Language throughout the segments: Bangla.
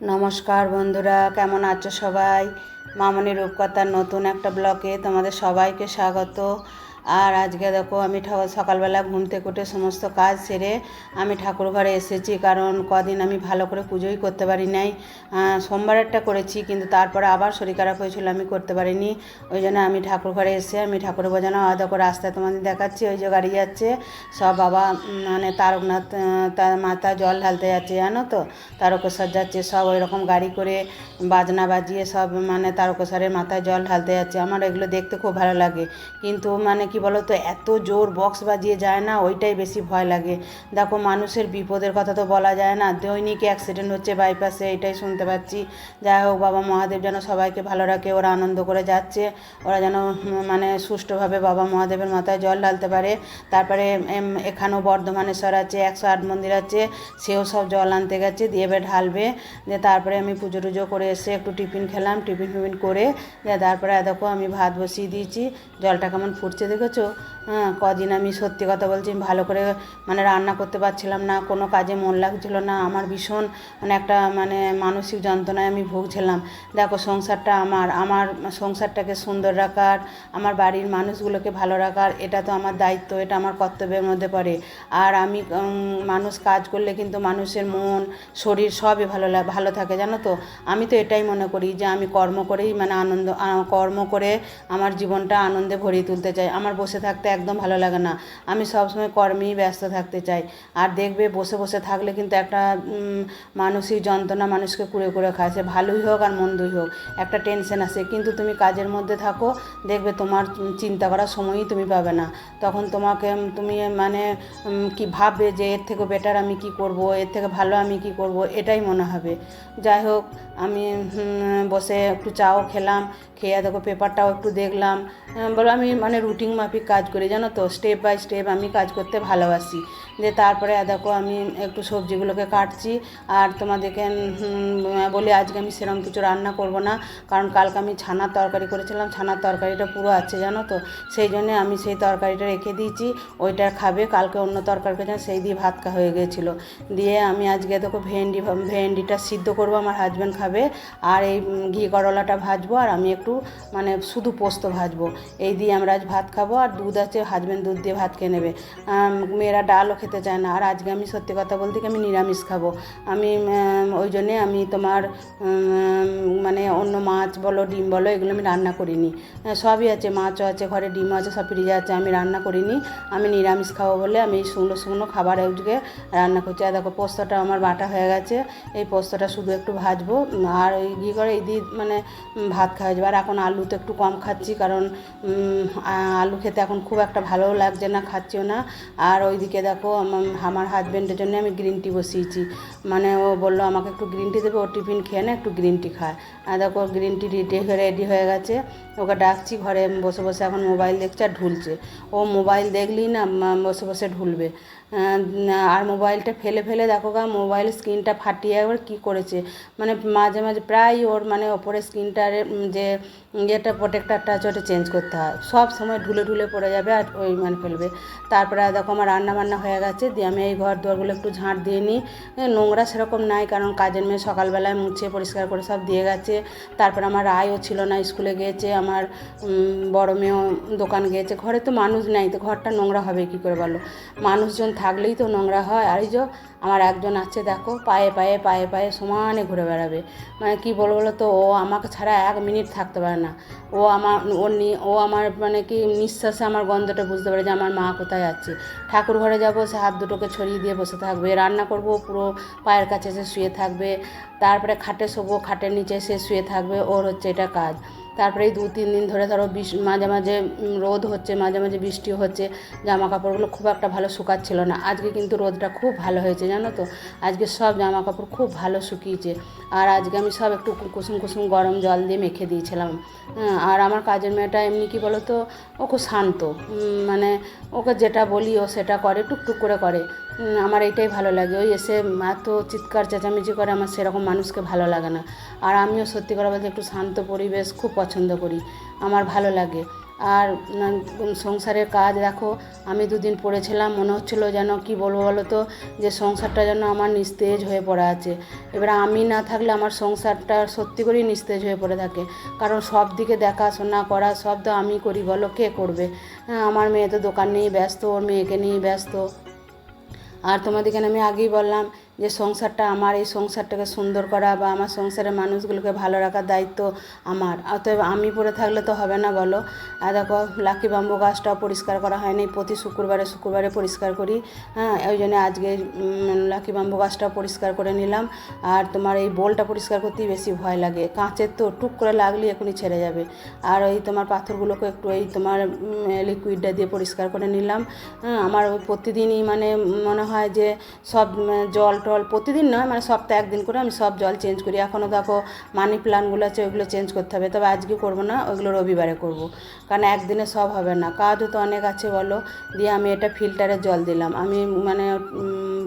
নমস্কার বন্ধুরা কেমন আছো সবাই? মামনি রূপকথার নতুন একটা ব্লকে তোমাদের সবাইকে স্বাগত। আর আজকে দেখো আমি সকালবেলা ঘুম থেকে উঠে সমস্ত কাজ সেরে আমি ঠাকুর ঘরে এসেছি, কারণ কদিন আমি ভালো করে পুজোই করতে পারি নাই। সোমবারেরটা করেছি, কিন্তু তারপরে আবার শরীর খারাপ হয়েছিল, আমি করতে পারিনি। ওই জন্য আমি ঠাকুর ঘরে এসে আমি ঠাকুর বোঝানো আলাদা করে রাস্তায় তোমাদের দেখাচ্ছি, ওই যে গাড়ি যাচ্ছে, সব বাবা মানে তারকনাথ তার মাথা জল ঢালতে যাচ্ছে, জানো তো? তারকেশ্বর যাচ্ছে, সব ওই রকম গাড়ি করে বাজনা বাজিয়ে সব মানে তারকেশ্বরের মাথায় জল ঢালতে যাচ্ছে। আমার এগুলো দেখতে খুব ভালো লাগে। কিন্তু মানে কি বলো তো এত জোর বক্স বাজিয়ে যায় না, ওইটাই বেশি ভয় লাগে। দেখো, মানুষের বিপদের কথা তো বলা যায় না, দৈনিক অ্যাক্সিডেন্ট হচ্ছে বাইপাসে এটাই শুনতে পাচ্ছি। যাই হোক, বাবা মহাদেব যেন সবাইকে ভালো রাখে, ওরা আনন্দ করে যাচ্ছে, ওরা যেন মানে সুষ্ঠুভাবে বাবা মহাদেবের মাথায় জল ঢালতে পারে। তারপরে এখানেও বর্ধমানেশ্বর আছে, একশো আট মন্দির আছে, সেও সব জল আনতে গেছে, দিয়ে এবার ঢালবে। দিয়ে তারপরে আমি পুজো টুজো করে এসে একটু টিফিন খেলাম, টিফিন ফিফিন করে, দিয়ে তারপরে দেখো আমি ভাত বসিয়ে দিয়েছি, জলটা কেমন ফুটছে দেখেছ হ্যাঁ কদিন আমি সত্যি কথা বলছি ভালো করে মানে রান্না করতে পারছিলাম না, কোনো কাজে মন লাগছিল না, আমার ভীষণ মানে একটা মানে মানসিক যন্ত্রণায় আমি ভুগছিলাম। দেখো, সংসারটা আমার আমার সংসারটাকে সুন্দর রাখার, আমার বাড়ির মানুষগুলোকে ভালো রাখার, এটা তো আমার দায়িত্ব, এটা আমার কর্তব্যের মধ্যে পড়ে। আর আমি মানুষ কাজ করলে কিন্তু মানুষের মন, শরীর সবই ভালো ভালো থাকে, জানো তো? আমি তো এটাই মনে করি যে আমি কর্ম করেই মানে আনন্দ কর্ম করে আমার জীবনটা আনন্দে ভরিয়ে তুলতে চাই। আমার বসে থাকতে একদম ভালো লাগে না। আমি সবসময় কর্মেই ব্যস্ত থাকতে চাই। আর দেখবে বসে বসে থাকলে কিন্তু একটা মানসিক যন্ত্রণা মানুষকে কুড়ে কুড়ে সে ভালোই হোক আর মন্দই হোক, একটা টেনশন আসে। কিন্তু তুমি কাজের মধ্যে থাকো, দেখবে তোমার চিন্তা করার সময়ই তুমি পাবে না। তখন তোমাকে তুমি মানে কি ভাববে যে এর থেকে বেটার আমি কি করব, এর থেকে ভালো আমি কি করব, এটাই মনে হবে। যাই হোক, আমি বসে একটু চাও খেলাম, খেয়ে দেখো পেপারটাও একটু দেখলাম। বলো আমি মানে রুটিন মাফিক কাজ করি জানো তো? স্টেপ বাই স্টেপ আমি কাজ করতে ভালোবাসি। যে তারপরে দেখো, আমি একটু সবজিগুলোকে কাটছি আর তোমাদেরকে বলি, আজকে আমি সেরকম কিছু রান্না করব না। কারণ কালকে আমি ছানার তরকারি করেছিলাম। ছানার তরকারিটা পুরো আছে, জানো তো? সেই জন্যে আমি সেই তরকারিটা রেখে দিয়েছি। ওইটা খাবে। কালকে অন্য তরকারি করেছিলাম সেই দিয়ে ভাত হয়ে গেছিল দিয়ে আমি আজকে, দেখো, ভেন্ডি, ভেন্ডিটা সিদ্ধ করব, আমার হাজব্যান্ড খাবে। আর এই ঘি করলাটা ভাজবো। আর আমি একটু মানে শুধু পোস্ত ভাজবো। এই দিয়ে আমরা আজ ভাত খাব। আর দুধ আছে হাজব্যান্ড দুধ দিয়ে ভাত খেয়ে নেবে। মেয়েরা ডালও খেতে চায় না। আর আজকে আমি সত্যি কথা বলতে কি আমি নিরামিষ খাব। আমি ওই জন্যে আমি তোমার মানে অন্য মাছ বলো, ডিম বলো, এগুলো আমি রান্না করিনি। সবই আছে, মাছও আছে, ঘরে ডিমও আছে, সব ফ্রিজে আছে, আমি রান্না করিনি। আমি নিরামিষ খাব বলে আমি শুকনো শুকনো খাবার আজকে রান্না করছি। আর দেখো, পোস্তটা আমার বাটা হয়ে গেছে। এই পোস্তটা শুধু একটু ভাজবো। আর ওই ঘি করে, এই দিয়ে মানে ভাত খাওয়া যাবে। আর এখন আলু তো একটু কম খাচ্ছি, কারণ আলু খেতে এখন খুব একটা ভালোও লাগছে না, খাচ্ছিও না। আর ওইদিকে দেখো আমার- হাজব্যান্ডের জন্য আমি গ্রিন টি বসিয়েছি। মানে ও বলল, আমাকে একটু গ্রিন টি দেবে, ও টিফিন খেয়ে না, একটু গ্রিন টি খায়। আর দেখো গ্রিন টি রেডি হয়ে রেডি হয়ে গেছে। ওকে ডাকছি, ঘরে বসে বসে এখন মোবাইল দেখছে আর ঢুলছে। ও মোবাইল দেখলেই না বসে বসে ঢুলবে। আর মোবাইলটা ফেলে ফেলে দেখো গা, মোবাইল স্ক্রিনটা ফাটিয়ে একবার কী করেছে? মানে মাঝে মাঝে প্রায় ওর মানে ওপরে স্ক্রিনটার যে ইয়েটা প্রোটেক্টারটা আছে, ওটা চেঞ্জ করতে হয়। সব সময় ঢুলে ঢুলে পড়ে যাবে আর ওই মানে ফেলবে। তারপরে দেখো আমার রান্না বান্না হয়ে গেছে, দিয়ে আমি এই ঘর দুয়ারগুলো একটু ঝাঁট দিয়ে নিই। নোংরা সেরকম নাই, কারণ কাজের মেয়ে সকালবেলায় মুছে পরিষ্কার করে সব দিয়ে গেছে। তারপর আমার আয়ও ছিল না, স্কুলে গিয়েছে, আমার বড় মেয়েও দোকান গিয়েছে। ঘরে তো মানুষ নেই, তো ঘরটা নোংরা হবে কী করে বলো? মানুষজন থাকলেই তো নোংরা হয়। আর এই যে আমার একজন আছে, দেখো, পায়ে পায়ে পায়ে পায়ে সমানে ঘুরে বেড়াবে। মানে কী বলব বলো তো ও আমাকে ছাড়া এক মিনিট থাকতে পারে না। ও আমার, ও নি- ও আমার মানে কি নিঃশ্বাসে আমার গন্ধটা বুঝতে পারে যে আমার মা কোথায় আছে। ঠাকুর ঘরে যাব, সে হাত দুটোকে ছড়িয়ে দিয়ে বসে থাকবে। রান্না করব পুরো পায়ের কাছে এসে শুয়ে থাকবে। তারপরে খাটে শোবো, খাটের নিচে এসে শুয়ে থাকবে। ওর হচ্ছে এটা কাজ। তারপরে দু তিন দিন ধরে ধরো বিষ মাঝে মাঝে রোদ হচ্ছে মাঝে মাঝে বৃষ্টি হচ্ছে জামা কাপড়গুলো খুব একটা ভালো শুকাচ্ছিল না। আজকে কিন্তু রোদটা খুব ভালো হয়েছে জানো তো? আজকে সব জামা কাপড় খুব ভালো শুকিয়েছে। আর আজকে আমি সব একটু কুসুম কুসুম গরম জল দিয়ে মেখে দিয়েছিলাম। হ্যাঁ, আর আমার কাজের মেয়েটা এমনি কি বলো তো ও খুব শান্ত মানে ওকে যেটা বলি ও সেটা করে টুকটুক করে করে। আমার এটাই ভালো লাগে। ওই এসে এত চিৎকার, চেঁচামেচি করে আমার সেরকম মানুষকে ভালো লাগে না। আর আমিও সত্যি করে বলতে একটু শান্ত পরিবেশ খুব পছন্দ করি। আমার ভালো লাগে। আর সংসারের কাজ দেখো, আমি দুদিন পড়েছিলাম, মনে হচ্ছিল যেন কি বলব বলো তো? যে সংসারটা যেন আমার নিস্তেজ হয়ে পড়ে আছে। এবার আমি না থাকলে আমার সংসারটা সত্যি করেই নিস্তেজ হয়ে পড়ে থাকে। কারণ সব দিকে দেখাশোনা করা, সব তো আমি করি বলো, কে করবে? আমার মেয়ে তো দোকান নিয়েই ব্যস্ত, ওর মেয়েকে নিয়েই ব্যস্ত। আর তোমাদেরকে আমি আগেই বললাম যে সংসারটা আমার, এই সংসারটাকে সুন্দর করা বা আমার সংসারের মানুষগুলোকে ভালো রাখার দায়িত্ব আমার। অতএব আমি পড়ে থাকলে তো হবে না বলো? আর দেখো, লাকি বাম্বু গাছটাও পরিষ্কার করা হয়নি। প্রতি শুক্রবারে শুক্রবারে পরিষ্কার করি হ্যাঁ? ওই জন্য আজকে লাকি বাম্বু গাছটা পরিষ্কার করে নিলাম। আর তোমার এই বোলটা পরিষ্কার করতেই বেশি ভয় লাগে। কাঁচের তো টুক করে লাগলে এখনই ছেড়ে যাবে। আর ওই তোমার পাথরগুলোকে একটু এই তোমার লিকুইডটা দিয়ে পরিষ্কার করে নিলাম। হ্যাঁ? আমার প্রতিদিনই মানে মনে হয় যে সব জল টল প্রতিদিন নয় মানে সপ্তাহে একদিন করে আমি সব জল চেঞ্জ করি। এখনও দেখো মানি প্ল্যানগুলো আছে, ওইগুলো চেঞ্জ করতে হবে। তবে আজকে করব না, ওইগুলো রবিবারে করব। কারণ একদিনে সব হবে না। কাজও তো অনেক আছে বলো। দিয়ে আমি এটা ফিল্টারের জল দিলাম। আমি মানে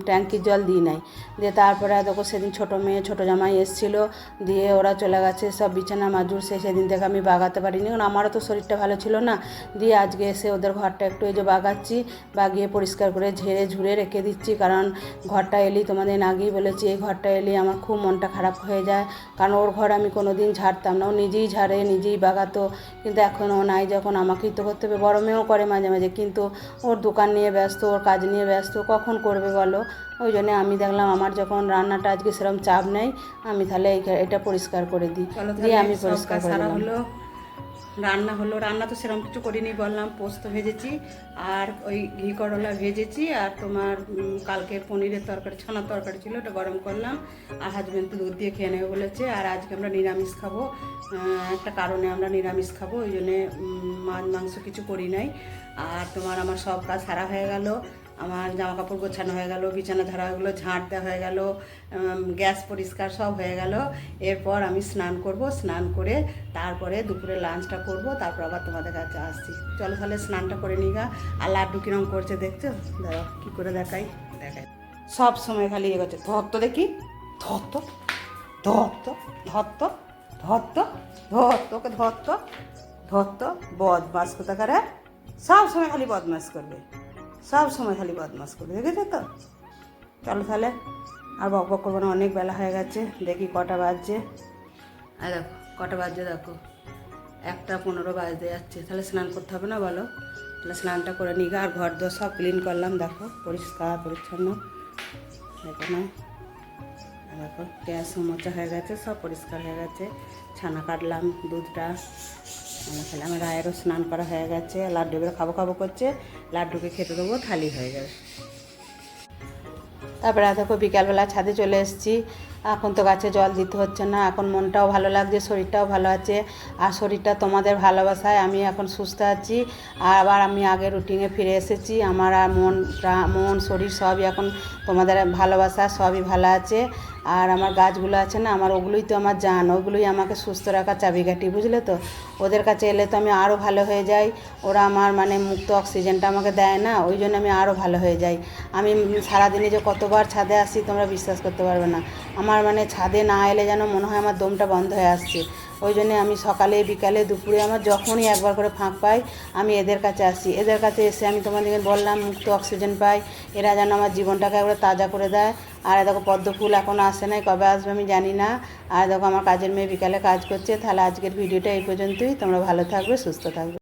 ট্যাঙ্কির জল দিই নাই। দিয়ে তারপরে দেখো সেদিন ছোটো মেয়ে, ছোটো জামাই এসেছিল। দিয়ে ওরা চলে গেছে, সব বিছানা মাজুর। সে সেদিন থেকে আমি বাগাতে পারিনি। কারণ আমারও তো শরীরটা ভালো ছিল না। দিয়ে আজকে এসে ওদের ঘরটা একটু এই যে বাগাচ্ছি, বাগিয়ে পরিষ্কার করে ঝেড়ে ঝুড়ে রেখে দিচ্ছি। কারণ ঘরটা এলি তোমাদের আগেই বলেছি, এই ঘরটা এলে আমার খুব মনটা খারাপ হয়ে যায়। কারণ ওর ঘর আমি কোনো দিন ঝাড়তাম না। ও নিজেই ঝাড়ে, নিজেই বাগাতো। কিন্তু এখন ও নাই, যখন আমাকেই তো করতে হবে। বড় মেয়েও করে মাঝে মাঝে। কিন্তু ওর দোকান নিয়ে ব্যস্ত, ওর কাজ নিয়ে ব্যস্ত। কখন করবে বলো? ওই জন্য আমি দেখলাম আমার যখন রান্নাটা আজকে সেরকম চাপ নেই আমি তাহলে এটা পরিষ্কার করে দিই। দিয়ে আমি পরিষ্কার করে হলো রান্না হলো রান্না তো সেরকম কিছু করিনি বললাম পোস্ত ভেজেছি আর ওই ঘি করলা ভেজেছি আর তোমার কালকে পনিরের তরকারি ছানার তরকারি ছিল ওটা গরম করলাম আর হাজবেন্ড তো দুধ দিয়ে খেয়ে নেবে বলেছে আর আজকে আমরা নিরামিষ খাব। একটা কারণে আমরা নিরামিষ খাব ওই জন্যে মাছ মাংস কিছু করি নাই। আর তোমার আমার সব কাজ সারা হয়ে গেল। আমার জামা কাপড় গোছানো হয়ে গেল, বিছানা ধারা হয়ে গেলো ঝাঁট দেওয়া হয়ে গেল গ্যাস পরিষ্কার সব হয়ে গেল। এরপর আমি স্নান করব, স্নান করে তারপরে দুপুরে লাঞ্চটা করব, তারপর আবার তোমাদের কাছে আসছি। চলো তাহলে স্নানটা করে নিই গা। আর লাড্ডু কিরম করছে দেখছ? দাঁড়াও, কী করে দেখাই? দেখাই। সব সময় খালি ইয়ে করছে ধত্ত দেখি। ধত্ত ধত্ত ধত্ত ধত্ত ধত্ত ওকে ধরতো ধরতো বদমাস কোথাকারে সব সময় খালি বদমাস করবে। সব সময় খালি বদমাস করবে, দেখেছ তো? চলো তাহলে, আর বক বক করব না, অনেক বেলা হয়ে গেছে, দেখি কটা বাজছে। আর দেখো, কটা বাজছে দেখো। একটা পনেরো বাজতে যাচ্ছে, তাহলে স্নান করতে হবে না বলো? তাহলে স্নানটা করে নিই আর ঘর দোর সব ক্লিন করলাম, দেখো, পরিষ্কার, পরিচ্ছন্ন। দেখো না আর দেখো, গ্যাস মোচা হয়ে গেছে, সব পরিষ্কার হয়ে গেছে। ছানা কাটলাম, দুধটা। আমার খেলে আমার রায়েরও স্নান করা হয়ে গেছে, লাড্ডু এবার খাব খাব করছে, লাড্ডুকে খেতে দেবো, থালি হয়ে যাবে তারপরে দেখো বিকালবেলা ছাদে চলে এসেছি। এখন তো গাছে জল দিতে হচ্ছে না, এখন মনটাও ভালো লাগছে, শরীরটাও ভালো আছে। আর শরীরটা তোমাদের ভালোবাসায়, আমি এখন সুস্থ আছি। আর আবার আমি আগে রুটিনে ফিরে এসেছি, আমার আর মন মন, শরীর সবই এখন তোমাদের ভালোবাসা, সবই ভালো আছে। আর আমার গাছগুলো আছে না, আমার ওগুলোই তো আমার জান, ওগুলোই আমাকে সুস্থ রাখার চাবিকাঠি, বুঝলে তো? ওদের কাছে এলে তো আমি আরও ভালো হয়ে যাই। ওরা আমার মানে মুক্ত অক্সিজেনটা আমাকে দেয় না, ওই জন্য আমি আরও ভালো হয়ে যাই। আমি সারাদিনে যে কতবার ছাদে আসি তোমরা বিশ্বাস করতে পারবে না। আমার মানে ছাদে না এলে যেন মনে হয় আমার দমটা বন্ধ হয়ে আসছে। ওই জন্যে আমি সকালে, বিকালে, দুপুরে আমার যখনই একবার করে ফাঁক পাই, আমি এদের কাছে আসি। এদের কাছে এসে আমি তোমাদেরকে বললাম, মুক্ত অক্সিজেন পাই। এরা যেন আমার জীবনটাকে একবার তাজা করে দেয়। আর দেখো, পদ্ম ফুল আসে নাই, কবে আসবে আমি জানি না। আর দেখো, আমার কাজের মেয়ে বিকালে কাজ করছে। তাহলে আজকের ভিডিওটা এই পর্যন্তই। তোমরা ভালো থাকবে, সুস্থ থাকবে।